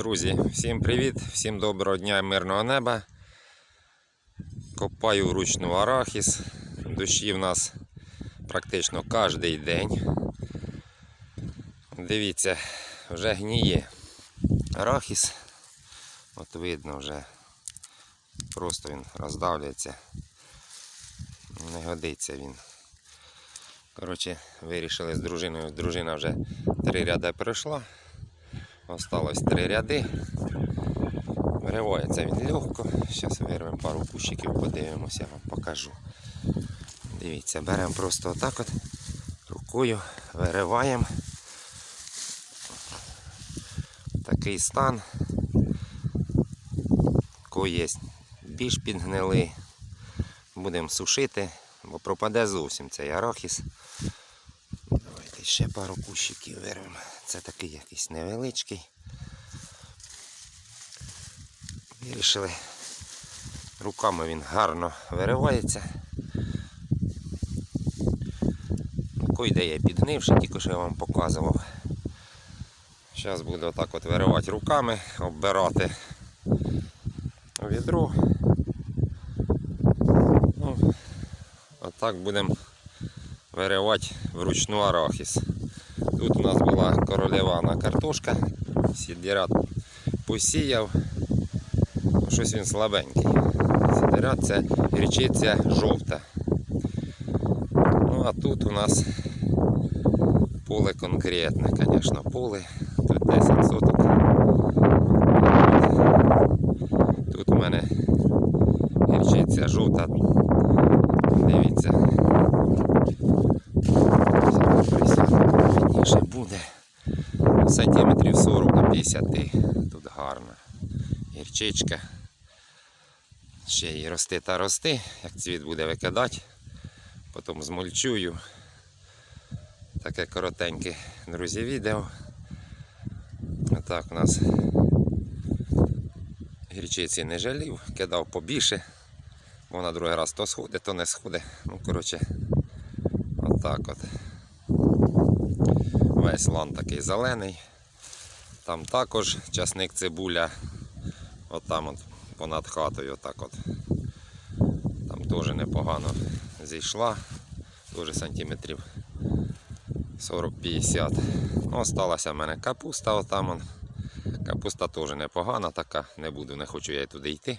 Друзі, всім привіт, всім доброго дня і мирного неба. Копаю вручну арахіс. Дощі в нас практично кожен день. Дивіться, вже гніє арахіс. От видно вже. Просто він роздавлюється. Не годиться він. Коротше, вирішили з дружиною. Дружина вже три ряди пройшла. Осталось три ряди. Виривається він легко. Зараз вирвемо пару кущиків, подивимося, я вам покажу. Дивіться, беремо просто отак от рукою, вириваємо. Такий стан. Є більш підгнили. Будемо сушити, бо пропаде зовсім цей арахіс. Давайте ще пару кущиків вирвемо. Це такий якийсь невеличкий. Вирішили. Руками він гарно виривається. Койде я підгнивши, тільки що я вам показував. Зараз буду отак от виривати руками, оббирати відро. Ну, отак будемо виривати вручну арахіс. Тут у нас була королевана картошка, сідірят посіяв. Щось він слабенький. Сідірят це гречиця жовта. Ну а тут у нас поле конкретне, звісно, поле. Тут 10 соток. Тут у мене гірчиця жовта. Дивіться. Видніше буде. Сантиметрів 40 до 50. Тут гарно. Гірчичка. Ще й рости та рости, як цвіт буде викидати. Потім змульчую. Таке коротеньке, друзі, відео. Отак у нас гірчиці не жалів, кидав побільше. Бо вона другий раз то сходить, то не сходить. Ну, коротше, отак от. Весь лан такий зелений. Там також часник цибуля. От там от понад хатою отак от. Там теж непогано зійшла. Дуже сантиметрів 40-50. Ну, осталася в мене капуста отам. Он. Капуста теж непогана така, не буду, не хочу я туди йти.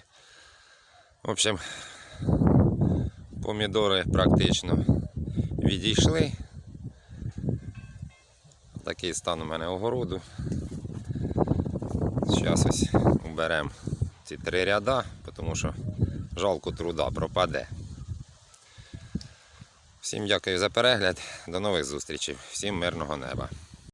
В общем, помідори практично відійшли. Такий стан у мене огороду. Зараз ось уберемо ці три ряда, тому що жалко труда пропаде. Всім дякую за перегляд, до нових зустрічей, всім мирного неба.